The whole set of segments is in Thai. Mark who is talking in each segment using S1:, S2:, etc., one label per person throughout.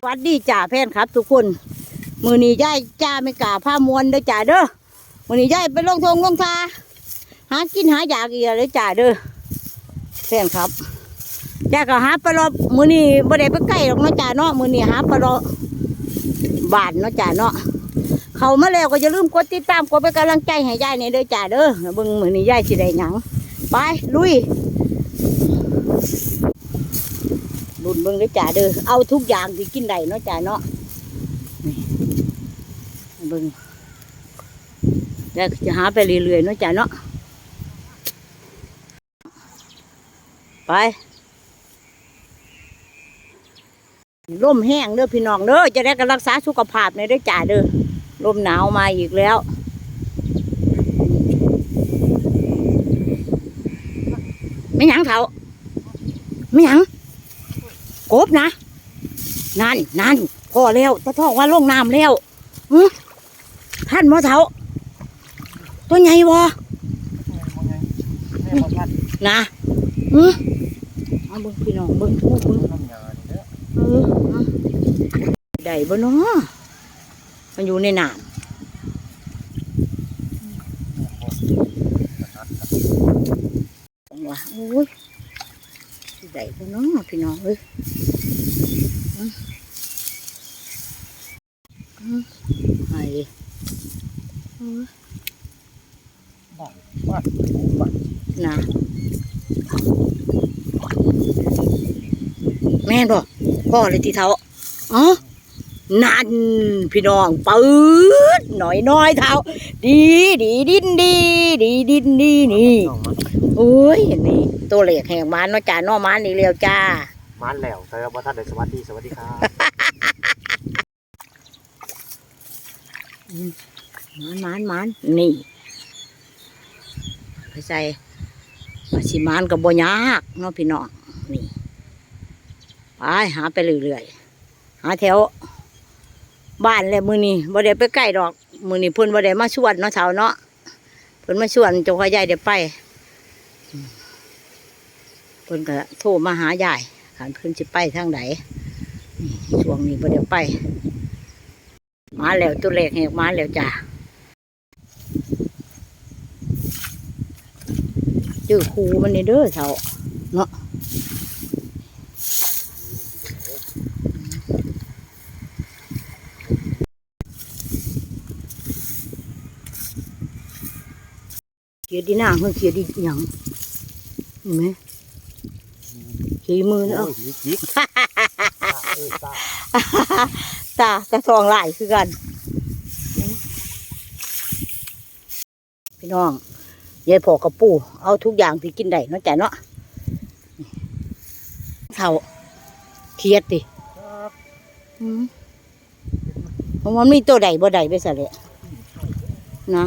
S1: สวัสดีจ่าแพนครับ ทุกคน มือนี้ย่ายจ้าไม่กล้าผ้ามวนเด้อจ่าเด้อมือนี้ย่ายไปลงทงลงทาหากินหาอยากอีกแล้วเด้อจ่าเด้อแฟนครับย่าก็หาปลาลอบมือนี้บ่ได้ไปใกล้หรอกเนาะจ่าเนาะมือนี้หาปลาลอบานเนาะจ่าเนาะเขามาแล้วก็อย่าลืมกดติดตามกดเป็นกำลังใจให้ย่ายในเด้อจ่าเด้อเบิ่งมือนี้ย่ายสิได้หยังไปลุย รุ่นเบิ่งเลยจ่าเด้อเอาทุกอย่างที่กินได้เนาะจ่าเนาะเบิ่งแล้วจะหาไปเรื่อยๆเนาะจ่าเนาะไปลมแห้งเด้อพี่น้องเด้อจะได้กันรักษาสุขภาพในอยเด้อจ่าเด้อลมหนาวมาอีกแล้วไม่หยังเขาไม่หยัง กบนะ นั่นนั่นพอแล้วตะทองว่าลงน้ำแล้วหึท่านหมอเถาตัวใหญ่วะนะหึเอาเบิ้งพี่น้องเบิ้งทุกเบิ้งเออเอาได้บ่เนาะมันอยู่ในน้ำว่าโอ้ยสิได้บ่เนาะพี่น้องเอ้ย ไอ้นะแม่นบ่พ่อเลยที่เท้าอ๋อนั่นพี่น้องปืดหน่อยน้อยเท้า ดีดีดินดี ดีดินดีนี่โอ้ยนี่ตัวเหล็กแห่งมันเนาะจ้าเนอมันนี่เร็วจ้า
S2: มันแล้วแต่ว่าท่านได้สวัสดีสวัสดีครับ
S1: มันมันมันนี่ไปใส่ปลาชิมานกับบ่ยากเนาะพี่น้องนี่ไปหาไปเรื่อยๆหาแถวบ้านแหละมือนี้บ่ได้ไปใกล้ดอก มือนี้เพิ่นบ่ได้มาชวนเนาะเช้าเนาะเพิ่นมาชวนเจงขอยายได้ไปอืมเพิ่นก็โทรมาหายายขันเพิ่นสิไปทางไหนช่วงนี้บ่ได้ไป มาแล้วตัวเล็กแหกมาแล้วจ้าเจอครูมันนี่เด้อเท่าเนาะเขียดดีหน้าเพิ่งเขียดดีหยังเห็นไหมเขียดมือเนาะ
S2: โอ้ยยิกเออ ตา
S1: ตาตาทองหลายคือกัน พี่น้องยายพอกระปูเอาทุกอย่างที่กินได้เนาะจ้ะเนาะเท่าเครียดดิอืมเพราะมันมีตัวใดบ่ใดไปซะเลยนะ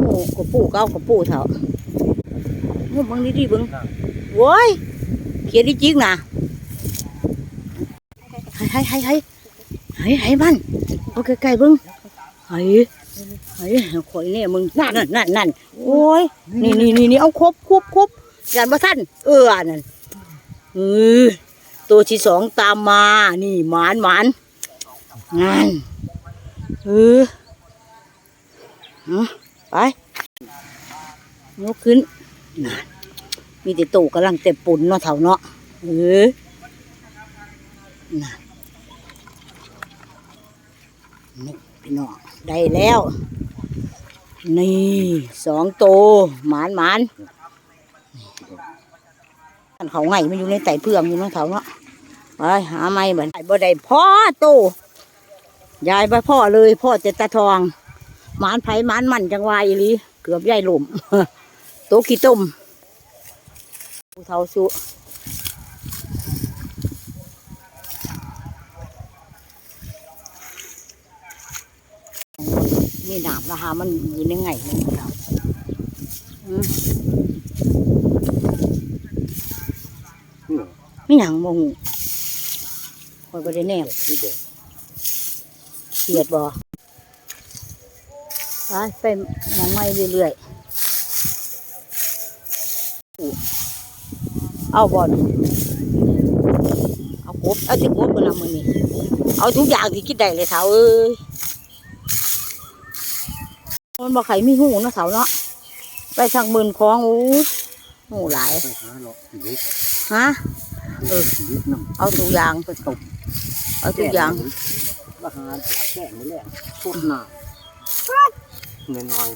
S1: โอ้กระ ปูก็เอากระปูเท่าโอ้บังดีๆเบังโว้ยเขียนดีจริงนะให้ให้ให้ให้ให้ให้มันเอาใกล้ๆเบิ้งให้ให้ข่อยเนี่ยมึงนั่นนั่นนั่นนั่นโอ้ยนี่นี่นี่นี่เอาครบครบครบยันบ่ท่านเอออันนั่นเออตัวที่สองตามมา นี่หมานหมานนั่นเออเอาไป ยกขึ้นนั่นมีแต่ตู่กำลังเต็มปุ่นเนาะเถาเนาะเออน่ะนี่พี่น้องได้แล้ว นี่สองโตวหมานหมานอันเขาไงมันอยู่ในไต่เพื่อมอยู่เนาะเถาเนาะไปหาไม้เหมือนบ่ได้พ่อโตยายบ่พ่อเลย พ่อเจตาทองหมานไผ่หมานมันจังวายอีหลี เกือบยายหลุมโตขี้ต้มผู้เฒ่าสุนี่ดาบราคามันอยู่ในไงมันครับอืมไม่หยังบ่หูคอยบ่ได้แนม
S2: ที่เด็ก
S1: เขียดบ่ ไปไปหมองไม่เรื่อยๆเอาบอลเอากบเอาติกบกันละมือนี่เอาทุกอย่างที่คิดได้เลยเถาเอ้ยมันบอกไข่มีหูเนาะเถาเนาะไปทางมืนคลองโอ้ยหูหลาย
S2: ไปหาหรอกชีวิต
S1: ฮะ
S2: เออชีวิตน้ำ
S1: เอาทุกอย่าง
S2: ไปตก
S1: เอาทุกอย่าง
S2: ว่าหาหลักแก่นี่แหละสุดหนาน้อย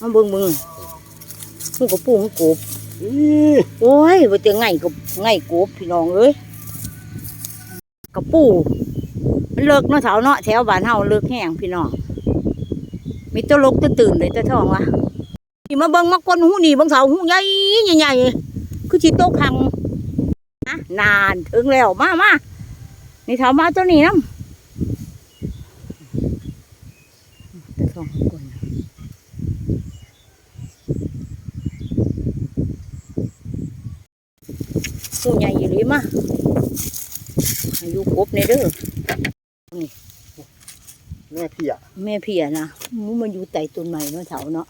S1: มาเบิ่งมือหูกระปูหูกบ
S2: ๆอี
S1: โอ้ยว่าจะไงกับไงกบพี่น้องเอ้ยกระปูมันเลิกเนาะเถาเนาะแถวบ้านเฮาเลิกแห้งพี่น้องมีตัวลกตัวตื่นเลยตัวท้องวะนี่มาเบิ่งมากวนหูนี่เบางเสาหูใหญ่ใหญ่ๆคือจิโตกคังนะนานถึงแล้วมามานี่เถามาตัวนี้น้ำตัวท้องของคน หูใหญ่ยี่หลีมาอายุครบในเด้อ
S2: แม่พี่อะ
S1: แม่เพียนะหมูมันอยู่ใต้ต้นไม้เนาะเถาเนาะ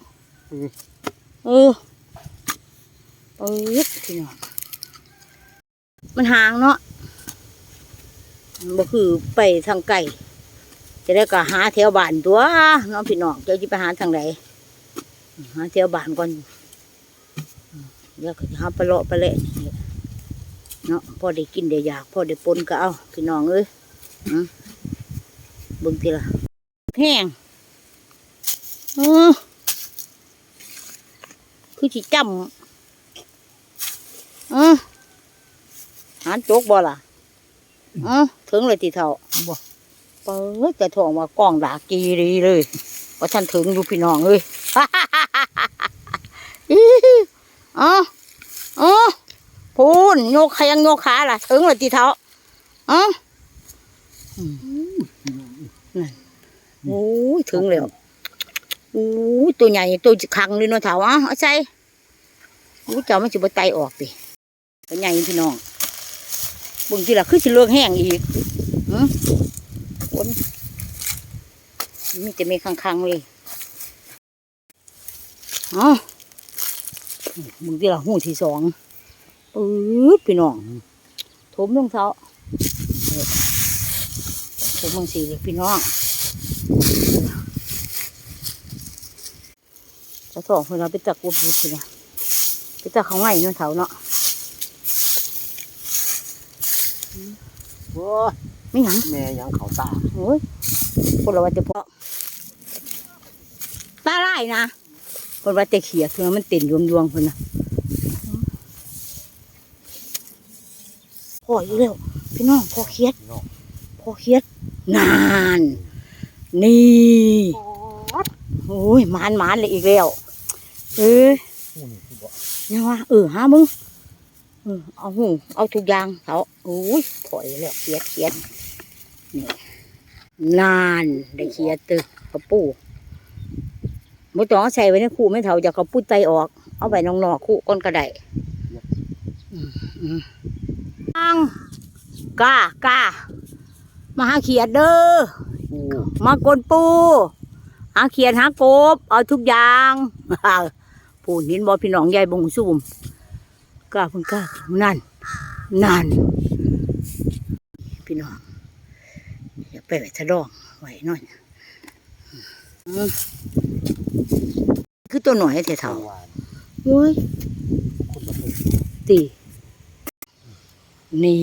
S2: อืม
S1: เออเออพี่น้องมันห่างเนาะมันบ่คือไปทางไกลจะได้ก็หาแถวบ้านตัวเน้องพี่น้องเจ้าจะไปหาทางไหนหาแถวบ้านก่อนเดี๋ยวก็จะหาปลาเลาะปลาเละนี่แหละ เนาะพอได้กินได้อยากพอได้ปนก็เอาพี่น้องเอ้ยอืมเบิ่งทีละแห้งเออคือจิจำเออหานโจกบ่ล่ะเออถึงเลยทีเท่า
S2: บ่
S1: เปิดแต่ทองว่ากล้องดากีรีเลยว่าท่านถึงอยู่พี่น้องเอ้ยอีเอ๋ออ๋อ พูนโยกขายังโยกขาล่ะถึงเลยทีเท่าเอ๋อนั่นโอ้ยถึงแล้วโอ้ยตัวใหญ่ตัวขังเลยเนาะเถาอะเอาใส่โอ้ยเจ้ามันจะบไตออกดิตัวใหญ่พี่น้องเบางทีละคือสิเลือกแห้งอีกหืมคนมีจะมีคังๆเลยอ๋อบางทีละหูที่สอง ปื๊ดพี่น้องถมลงเท้าเนี่ยถมบางสีเลยพี่น้องจะสองคนเราไปตักกบดูสินะไปตักเขาไงเนาะเถาเนาะ
S2: โอ้
S1: ไม่หยัง
S2: แม่ยังเขาตา
S1: โอ้ยคนเราว่าจะเพาะตาไล่นะคนว่าจะเขียคือมันเต็นดวงๆคนนะ ออยู่แล้วพี่น้องพ่อเคียด
S2: เนาะ
S1: พ่อเคียดนาน นี่โอ้ยหมานหมานเลยอีกแล้วเอ้ย
S2: ผู้นี่ที่บอก
S1: ยังว่าเออหามึงเออเอาหูเอาทุกอย่างเขาโอ้ยถอยแล้วเขียดเขียดนี่นานได้เขียดตึกกระปูไม่ต้องเอาใส่ไว้ในคู่ไม่เท่าจะกระปุ้ไตออก เอาไปนอกๆคู่ก้นกระไดอืมอืม อังกล้ากล้ามาหาเขียดเด้อ
S2: ผู้
S1: มากนปู หาเขียดหากบ เอาทุกอย่างผู้เห็นบอพี่น้องใหญ่บงสูมกล้าเพิ่งกล้านั่นนั่นพี่น้องอย่าไปไว้ทะดองไว้หน่อยอืมคือตัวหน่อยเถ
S2: ทา
S1: อะ
S2: หวาน
S1: โอ้ย
S2: คนละเพิ่น
S1: ตี นี่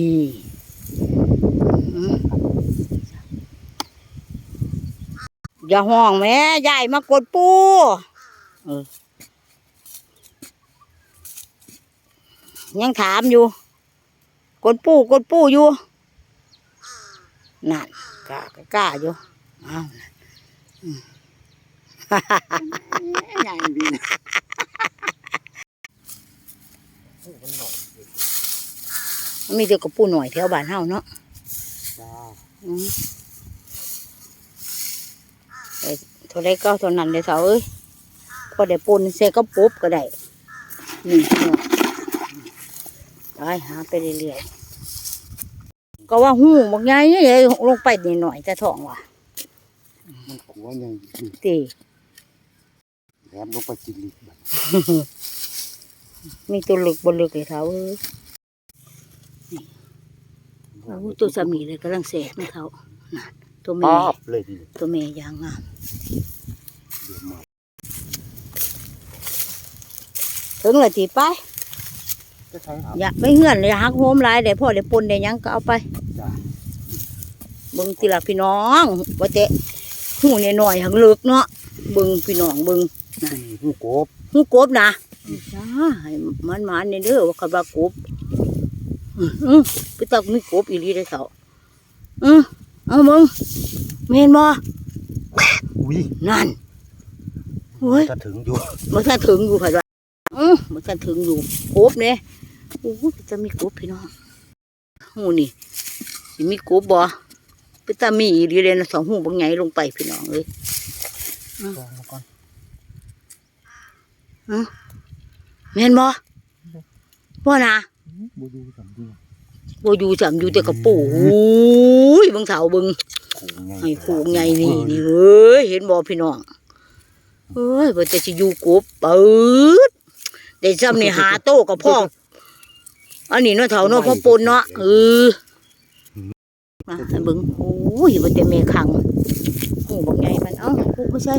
S1: อย่าห้องแม่ใหญ่มากดปูยังถามอยู่ กดปูกดปูอยู่นั่นกล้ากล้าอยู่อ้าว
S2: ใหญ่ดีนะ มันหน่อย
S1: มันมีแต่กระปูหน่อยแถวบ้านเฮาเนาะ
S2: จ้า
S1: อืมไปเท่าไรก็เท่านั้นเลยเสาเอ้ยพอได้ปนเสก็ปุ๊บก็ได้นี่เนาะไปหาไปเรื่อยๆก็ว่าหูบางไงเลยลงไปนิดหน่อยจะท้องว่ะ
S2: มันขัวยังอยู่
S1: ตี
S2: แหลมลงไปจิลิกบัด
S1: มีตัวลึกบนลึกเลยเท้าเอ้ย โอ้ตัวสามีเลยกำลังแสบนะเท้าน่ะตัว
S2: ป
S1: แม่
S2: อบเลยทีเดียว
S1: ตัวแม่ยางงาม
S2: เดี๋ยวมา
S1: ถึงเลยตีไป
S2: จะใช้ครับ
S1: อย่าไปเหือนเลยหักโฮมหลายได้พ่อได้ปนได้หยังก็เอาไป
S2: จ้ะ
S1: เบิ่งติละพี่น้องว่าแต่หูเนี่ยหน่อยหักเลิกเนาะเบิ่งพี่น้องเบิ่ง
S2: สี่หูกบ
S1: หูกบนะจ้าให้มันมาเนี่ยเด้อว่าคำว่ากบอือ อื้อไปตักมีกบอีหลีได้อเถาอือเอามึงแม่นบ่
S2: อุ้ย
S1: นั่นโอ้ย
S2: จะถึงอยู่
S1: มันถ้าถึงอยู่ค่ะว่าอือมันถ้าถึงอยู่กบเนี่ยโอ้ยจะมีกบพี่น้องหูนี่สิมีกบบ่ไปตามีอีหลีเลยนะสองหูบางไงลงไปพี่น้องเอ้ย
S2: ลองมาก่อน
S1: แม่นบ่บ่นะ
S2: บูดูสำดู
S1: บ่อยู่จำอยู่แต่กระปูโอ้ยเบิ่งเฒ่าเบิ่ง
S2: ขู่ไง
S1: ให้ผูกไงนี่นี่เอ้ยเห็นบ่พี่น้องเอ้ยบ่จะสิอยู่กบเปิดได้ซ้ำนี่หาโตกับพ่ออันนี้เนาะเฒ่าเนาะพ่อปนเนาะเออมาให้เบิ่งโอ้ยบ่แต่แม่ขังหูบักใหญ่มันเอ้าผูกบ่ใช่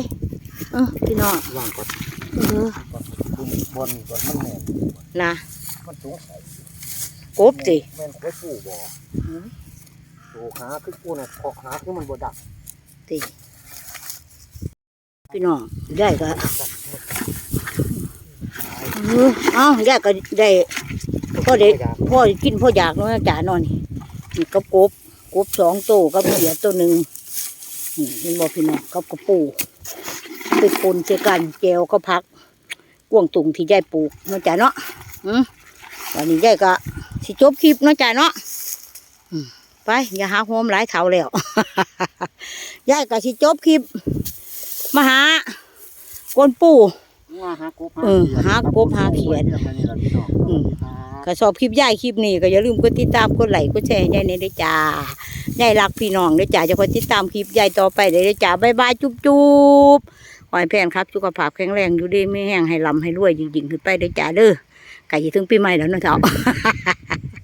S1: เออพี่น้อง
S2: ว่างก่อน
S1: เออ
S2: บุญบนก่อนมันแน่น
S1: นะ
S2: มันสงสัย
S1: กบสิ
S2: แม่นกบปู่บ่โตขาคือกูน่ะคอขาคือมันบ่ดัก
S1: ติพี่น้องได้ก็เออเอ้าได้ก็ได้พ่อเด็กพ่อกินพ่ออยากเนาะจ๋านอนนี่นี่กับกบกบสองตัวกับเขียดตัวหนึ่งนี่เห็นบ่พี่น้องกับกระปูไปปนเจอกันแจวก็พักกวางตุงที่ยายปลูกเนาะจ๋าเนาะอืมวันนี้ยายก็ สิจบคลิปเนาะจ๋าเนาะอืมไปอย่าหาโฮมหลายเท่าแล้วยายก็สิจบคลิปมาหากวนปู่
S2: ว่าหากบ
S1: เออหากบหาเขียด
S2: นี่ล่ะพี่น้อง
S1: อืมก็ชอบคลิปยายคลิปนี้ก็อย่าลืมกดติดตามกดไลค์กดแชร์ให้ยายในด้วยจ้ายายรักพี่น้องด้วยจ้าจะคอยติดตามคลิปยายต่อไปเลยด้วยจ้าบายบายจุ๊บจุ๊บขอให้แพนครับสุขภาพแข็งแรงอยู่ดีไม่แห้งให้ลำให้รวยจริงๆขึ้นไปด้วยจ้าเด้อไก่ถึงปีใหม่แล้วเนาะเจ้า